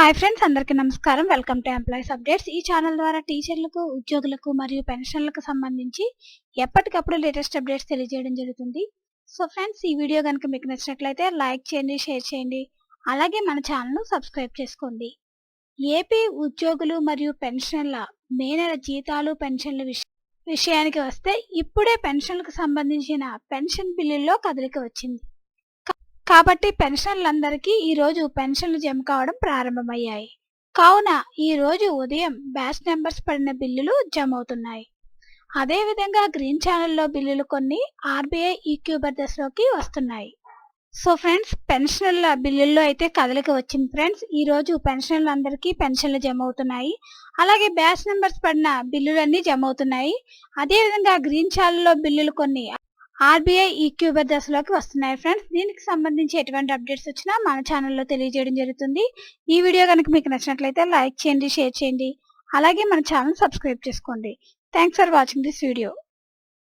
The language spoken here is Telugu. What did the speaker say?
హాయ్ ఫ్రెండ్స్ అందరికీ నమస్కారం. వెల్కమ్ టు ఎంప్లాయీస్ అప్డేట్స్ ఈ ఛానల్ ద్వారా టీచర్లకు ఉద్యోగులకు మరియు పెన్షన్లకు సంబంధించి ఎప్పటికప్పుడు లేటెస్ట్ అప్డేట్స్ తెలియజేయడం జరుగుతుంది. సో ఫ్రెండ్స్ ఈ వీడియో కనుక మీకు నచ్చినట్లయితే లైక్ చేయండి షేర్ చేయండి. అలాగే మన ఛానల్ను సబ్స్క్రైబ్ చేసుకోండి. ఏపీ ఉద్యోగులు మరియు పెన్షన్ల మే నెల జీతాలు పెన్షన్ల విషయానికి వస్తే ఇప్పుడే పెన్షన్లకు సంబంధించిన పెన్షన్ బిల్లుల్లో కదలిక వచ్చింది. కాబట్టి పెన్షన్లందరికీ ఈ రోజు పెన్షన్లు జమ కావడం ప్రారంభమయ్యాయి. కావున ఈ రోజు ఉదయం బ్యాచ్ నెంబర్స్ పడిన బిల్లులు జమ అవుతున్నాయి అదేవిధంగా గ్రీన్ ఛానల్లో బిల్లులు కొన్ని ఆర్బీఐ ఈక్యూబర్ దశలోకి వస్తున్నాయి. సో ఫ్రెండ్స్ పెన్షన్ల బిల్లుల్లో అయితే కదలిక వచ్చింది ఫ్రెండ్స్. ఈ రోజు పెన్షన్లందరికీ పెన్షన్లు జమ అవుతున్నాయి అలాగే బ్యాచ్ నెంబర్స్ పడిన బిల్లులన్నీ జమ అవుతున్నాయి అదేవిధంగా గ్రీన్ ఛానల్లో బిల్లులు కొన్ని ఆర్బీఐ ఈక్యూబర్ దశలోకి వస్తున్నాయి ఫ్రెండ్స్. దీనికి సంబంధించి ఎటువంటి అప్డేట్స్ వచ్చినా మన ఛానల్లో తెలియజేయడం జరుగుతుంది. ఈ వీడియో కనుక మీకు నచ్చినట్లయితే లైక్ చేయండి షేర్ చేయండి. అలాగే మన ఛానల్ సబ్స్క్రైబ్ చేసుకోండి. Thanks for watching this video.